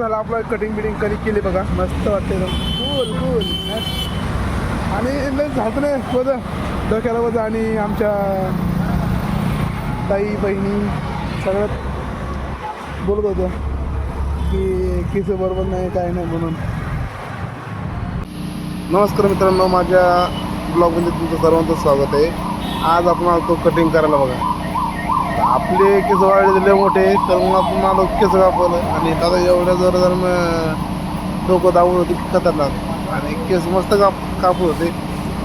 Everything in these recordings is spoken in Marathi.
झालं आपलं कटिंग बिटिंग कधी केली बघा. मस्त वाटते एकदम. कूल कूल आणि लय झालं नाही वजा डोक्याला वजा आणि आमच्या ताई बहिणी सगळ्यात बोलत होत्या की किस बरोबर नाही काय नाही म्हणून. नमस्कार मित्रांनो माझ्या ब्लॉगमध्ये तुमचं सर्वांचं स्वागत आहे. आज आपण आलो कटिंग करायला बघा. आपले केस वाढलेले मोठे तर मग आपण मला केस कापवलं आणि दादा एवढ्या जर जर डोकं दाबून होती खतरनाक. आणि केस मस्त काप कापत होते.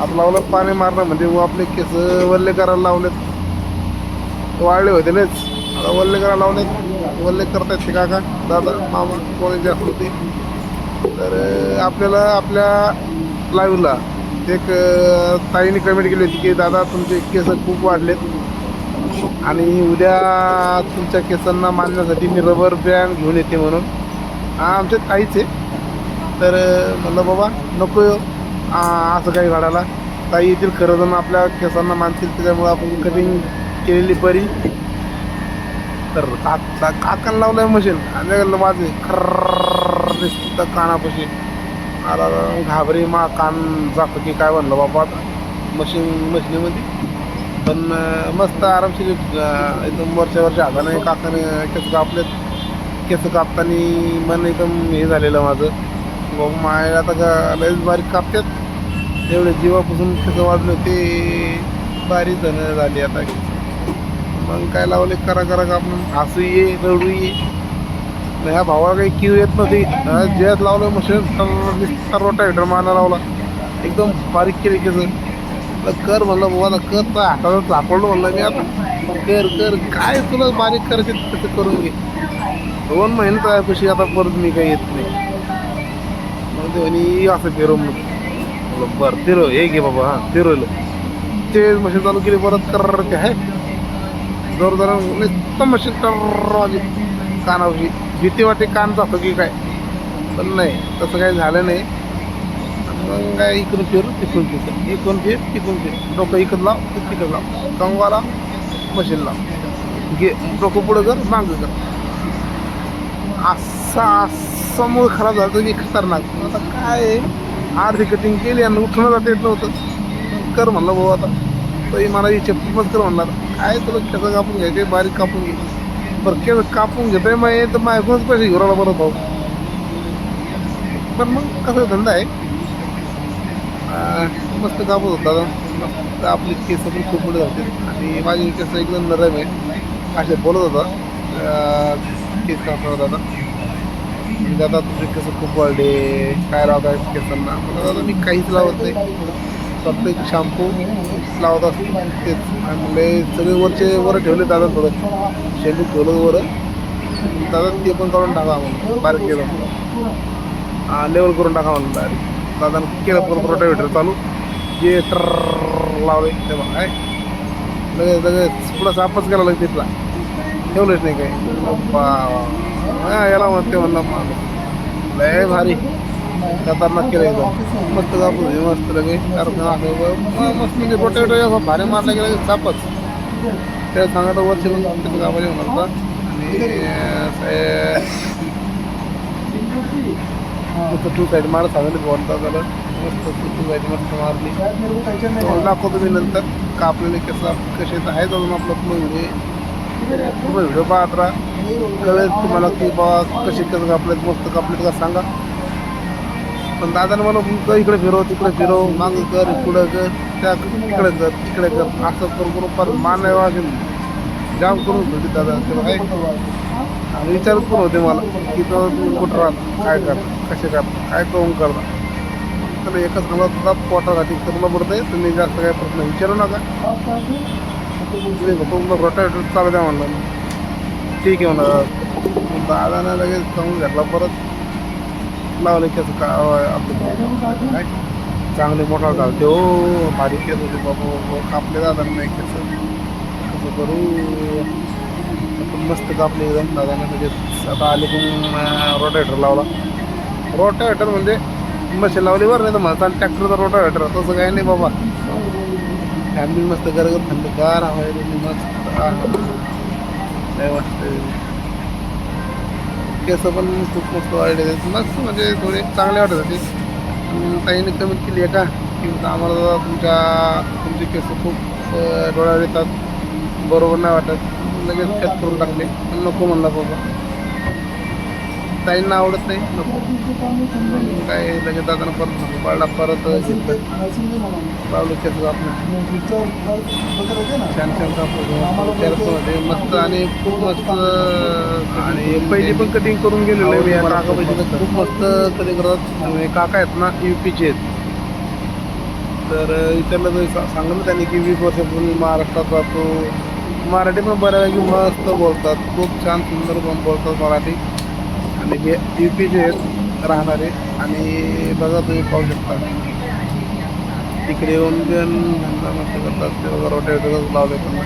आता लावलं पाणी मारणं म्हणजे व आपले केस वल्ले करायला लावलेत. वाळले होते नाच आता वल्ले करायला लावलेत. वल्ले करतायत ते काका. दादा मामा कोणी जास्त होते तर आपल्याला आपल्या लाईव्हला एक ताईने कमेंट केली होती की दादा तुमचे केस खूप वाढलेत. आणि उद्या तुमच्या केसांना मानण्यासाठी मी रबर बँड घेऊन येते म्हणून. आमचे काहीच ताईच आहे. तर म्हणलं बाबा नको असं काही घडायला. ताई येतील खरं जण आपल्या केसांना मानतील त्याच्यामुळं आपण कटिंग केलेली बरी. तर काका लावलं लावलंय मशीन आणि माझे खर्र कानापाशी. आला घाबरी मा कान जातो की काय म्हणलं बाबा आता? मशीन मशीनीमध्ये पण मस्त आरामशीर एकदम वरच्या वरच्या हाताने काकाने केस कापलेत. केस कापताना मन एकदम हे झालेलं माझं. बाबा माय आता का लयच बारीक कापतात. एवढे जीवापासून केस वाजले ते बारीक जण झाली आता. मग काय लावले? करा करा कापून आपण हसू ये रडू ये. ह्या भावाला काही किव येत नव्हती. जेत लावलं मशीन. सर्व टायटर मारायला लावला. एकदम बारीक केली केस. कर म्हणलं बाबा आता कर तर हाताला सापडलो म्हणलं मी आता. कर कर काय तुला बारीक करायचे तसं करून घे. दोन महिने तर कशी आता परत मी काही येत नाही. मग ते म्हणे असं फिरव म्हणून म्हणलं बरं फिरव हे घे बाबा हां फिरवलं. ते मशीन चालू केली परत कर ते आहे जोर जरा नुसतं मशीन कर कानावशी भीती वाटे कान जातो की काय. पण नाही तसं काही झालं नाही. मग काय इकडून फिर तिकडून फिर इकडून फिर तिकडून फिर. डोकं इकडं लाव ते तिकडं लाव. कंगवा लाव मशीन लाव. घे डोकं पुढं कर मागं कर. असा असा मूळ खराब झाला मी खतरनाक. आता काय आहे, अर्धी कटिंग केली आणि उठणं जाता येत नव्हतं. कर म्हणलं भाऊ आता. तरी मला ही चप्पीपच कर म्हणला काय तुला कसं कापून घ्यायचे बारीक कापून घे. बरं केस कापून घेतोय मग हे तर माझ्याकडूनच पैसे घेऊन आला बरं भाऊ. पण मग कसं धंदा आहे. मस्त कापत होता मस्त आपली केस पण खूप मोठे होते आणि माझी केस एकदम नरम आहे. असे बोलत होता. केस कापत दादा मी दादा तुमचे केस खूप वाढले काय लावत आहे केसांना? दादा मी काहीच लावत नाही. फक्त एक शॅम्पू लावत असतो. तेच. आणि सगळे वरचे वर ठेवले दादा थोडं. शेंडू ठेवलं वर. दादा ते पण करून टाका म्हणून. बारीक केलं लेवल करून टाका म्हणून डायरेक्ट दादा केलं परत रोटावेटर चालू. जे टर लावले ते बघा काय? लगेच लगेच. पुढं सापच केला लागते तिथला. ठेवलंच नाही काय बाप्पा. याला म्हणते म्हणलं लय भारी. खतरनाक केलं एकदम मस्त कापूस मस्त लगे कारण मस्त म्हणजे रोटावेटर असं भारी मारला गेला की सापच. त्याला सांगायचं वर्ष पण त्याचं कापायचे म्हणतात आणि मस्त टू साईड मार सांगितलं बोलता झालं मस्त टू साईड मस्त मारली. दाखवतो मी नंतर का आपल्याला कसे तर आहेत अजून आपलं पूर्ण व्हिडिओ पूर्ण व्हिडिओ पाहत राहा. कळेल तुम्हाला की बाबा कसे कसं कापलेत मस्त कापलेत का सांगा. पण दादाने मला तुमचं इकडे फिरव तिकडे फिरव. मागं कर पुढं कर. त्या तिकडे कर तिकडे कर. असं करून करून फार मान आहे वाजून. जाम करून ठेवली दादा. त्याला काय आणि विचारत पण होते मला की तो कुठं राहत? काय करता? कसे करता काय करून करता तर एकच मला तुला पोटासाठी करणं आहे तुम्ही जास्त काय प्रश्न विचारू नका. तुमचं फक्त रोटावेटर चालू द्या म्हणलं. ठीक आहे म्हणलं. दादाने लगेच सांगून घेतला परत. लावले कसं का आपलं काय? चांगले मोठा चालते हो. भारी केस होते बाबा. बाबा. कापले जातात नाही केस. कसं करू. मस्त कापले एकदम. दादाने लगेच आता आले पण रोटावेटर लावला. रोटावेटर म्हणजे मशीन लावली बरं नाही तर म्हणतात ट्रॅक्टरचा रोटावेटर. तसं काही नाही बाबा. फॅमिली मस्त गरगर थंडगार हवा आहे मस्त. काय वाटतं केस पण खूप मस्त वाढले मस्त म्हणजे थोडे चांगले वाटत होते. ताईने कमीत केली आहे का? की आम्हाला तुमच्या तुमचे केस खूप डोळ्यावर येतात. बरोबर नाही वाटत. लगेच कट करून टाकले. पण नको म्हणला बाबा. ताईंना आवडत नाही. नको. काय लगेच दादानं परत पाळला परत लावलं केस आपलं छान छान कापड मस्त आणि खूप मस्त आणि पहिली पण कटिंग करून गेलेलो आहे मी खूप मस्त कटिंग करतात. काका आहेत ना यू पीचे आहेत. तर विचारलं सांगितलं त्यांनी की वीस वर्षापूर्वी महाराष्ट्रात राहतो. मराठी पण बऱ्यापैकी मस्त बोलतात. खूप छान सुंदर पण बोलतात मराठी. आणि हे यू पीचे आहेत राहणारे आणि बघा तुम्ही पाहू शकता. तिकडे येऊन पण धंदा मस्त करतात. ते बघा रोटावेटर लावले त्यांना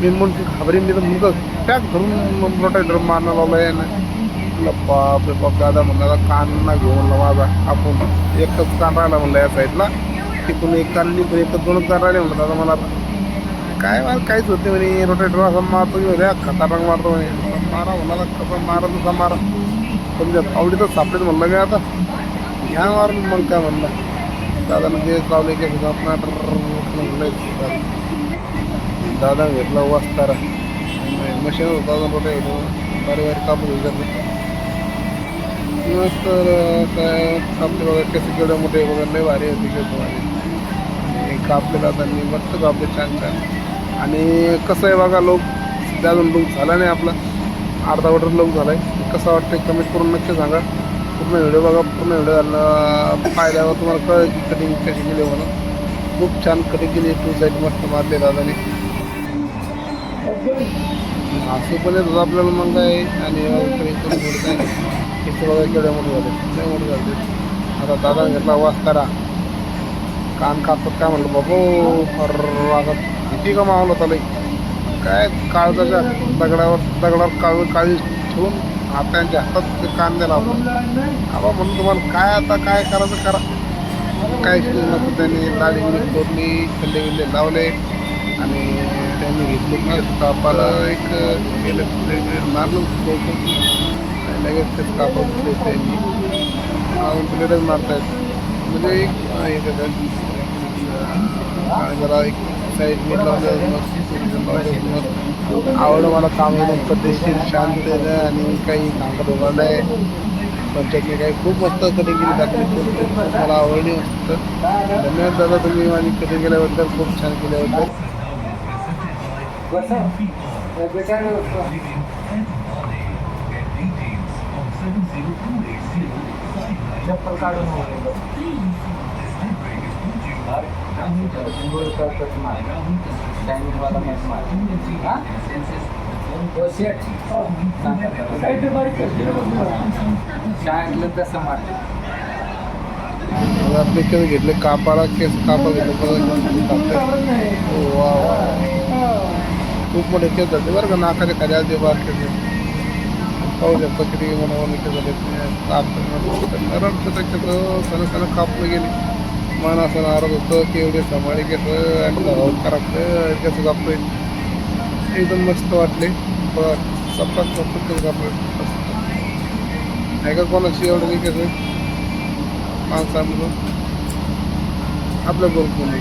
मी म्हणून घाबरीन तिथं म्हणतात त्याच धरून रोटावेटर मारणं लावलं आहे ना बाप रे बाप दादा म्हणला आता कान ना घेऊन माझा आपण. एकच कान राहिला म्हणलं या साईडला. तिकडून एक कान निघून एकच दोनच कान राहिले म्हणलं दादा मला काय मला काहीच होते म्हणे रोटेटर असं मारतो की खतरनाक मारतो म्हणे. मारा म्हणाला कसं मारा तुझा मारा. समजा आवडीतच सापडेल म्हणलं काय आता? घ्या मारून मग काय म्हणलं? दादा म्हणजे चावले की आपण म्हणलं दादा घेतला वाचतारा मशीन होता दादा मोठे बारी बारी कापून घेतलं तर काय कापले बघा कसे केवढे मोठे बघा लय भारी होते केस भारी कापले दादांनी मस्त कापले छान छान. आणि कसं आहे बघा लोक त्यातून लोक झाला नाही आपला. अर्धा वॉटर लुक झाला आहे कसं वाटतं कमेंट करून नक्की सांगा. पूर्ण व्हिडिओ बघा. पूर्ण व्हिडिओ पाहिल्यावर तुम्हाला कळेल की कटिंग कशी केली म्हणून. खूप छान कटिंग केली टू साईड मस्त मारले दादाने. असं पण येत होतं आपल्याला मग काय? आणि कटिंग करून काय इथे बघा केवढ्या मोठं झाले. लय मोठे झाले. आता दादा घेतला वाचतारा कान कापत काय म्हटलं बाबा अर किती कमावलं होता लई काय काळजाच्या दगडावर दगडावर काळ काळी ठेवून हातांच्या हातात ते कांदे लावतो आबा म्हणून तुम्हाला काय आता काय करायचं करा काय नको त्यांनी दाढी बिडी तोडली खल्ले बिल्ले लावले आणि त्यांनी घेतले की कापाला एक गेलं मारलं लगेच ते कापड त्यांनी मारून प्लेटच मारतायत म्हणजे एक हे जरा एक साईड मी लावलं मस्त आवड मला काम एकदम पद्धतशीर शांत आणि काही सांगत होणार नाही. त्यातले काही खूप मस्त कटिंग केली टाकली खूप मला आवडली मस्त धन्यवाद दादा तुम्ही माझी कटिंग केल्याबद्दल खूप छान केल्याबद्दल चप्पल काढून आपले केस घेतले कापाला केस कापा घेतले वा वा खूप मोठे केस झाले बरं का नाकाच्या खाली आले बार पाहू शकता किती मोठे मोठे केस झाले काप नरम कापलं गेले मन असं नाराज होतं की एवढे सांभाळी केस आणि धावून करायचं कसं कापले एकदम मस्त वाटले. सप्ताह सप्ताह केस कापले मस्त आहे का कोणाची एवढं केस? माणसामधून आपल्या बरोबर नाही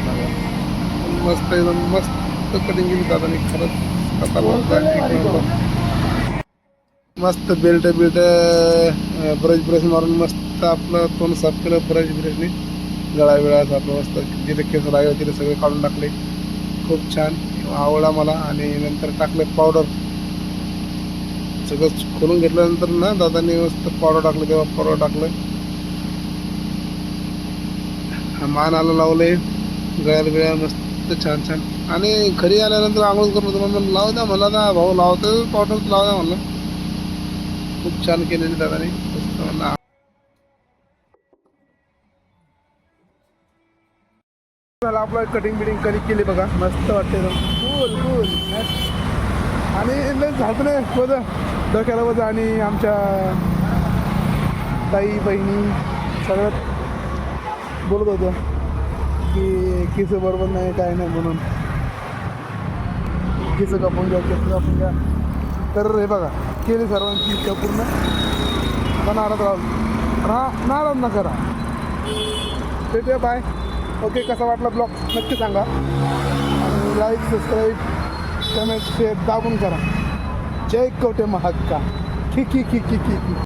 मस्त एकदम मस्त कटिंग केली दादाने खरंच खतरनाक एक मस्त बेल्ट बिल्ट ब्रश ब्रश मारून मस्त आपलं तोंड साफ केलं ब्रश ब्रशने गळा बिळा आपलं मस्त जिथे केस लागले तिथे सगळे काढून टाकले. खूप छान. आवडला मला आणि नंतर टाकले पावडर सगळं खोलून घेतल्यानंतर ना दादाने मस्त पावडर टाकलं तेव्हा पावडर टाकलं. मानाला लावले. गळ्याला बिळ्या मस्त छान छान. आणि घरी आल्यानंतर आंघोळ करत होतो म्हणून लावू द्या मला ना भाऊ लावतो पावडर लावू द्या म्हणलं. खूप छान केलेली दादाने. मला आपलं कटिंग बिटिंग कधी केली बघा. मस्त वाटते कूल कूल आणि लय झालं नाही वजा डोक्याला वजा आणि आमच्या ताई बहिणी सगळ्यात बोलत होत्या की किसं बरोबर नाही काय नाही म्हणून. किसं कापून घ्या किसं कापून घ्या. तर हे बघा केली सर्वांची इच्छा पूर्ण. आता नाराज राहू. हा नाराज ना करा ते बाय ओके कसा वाटला ब्लॉग? नक्की सांगा. आणि लाईक सबस्क्राईब कमेंट शेअर दाबून करा. जय कवटे महाक्का ठीक खी ठीक खी ठीक.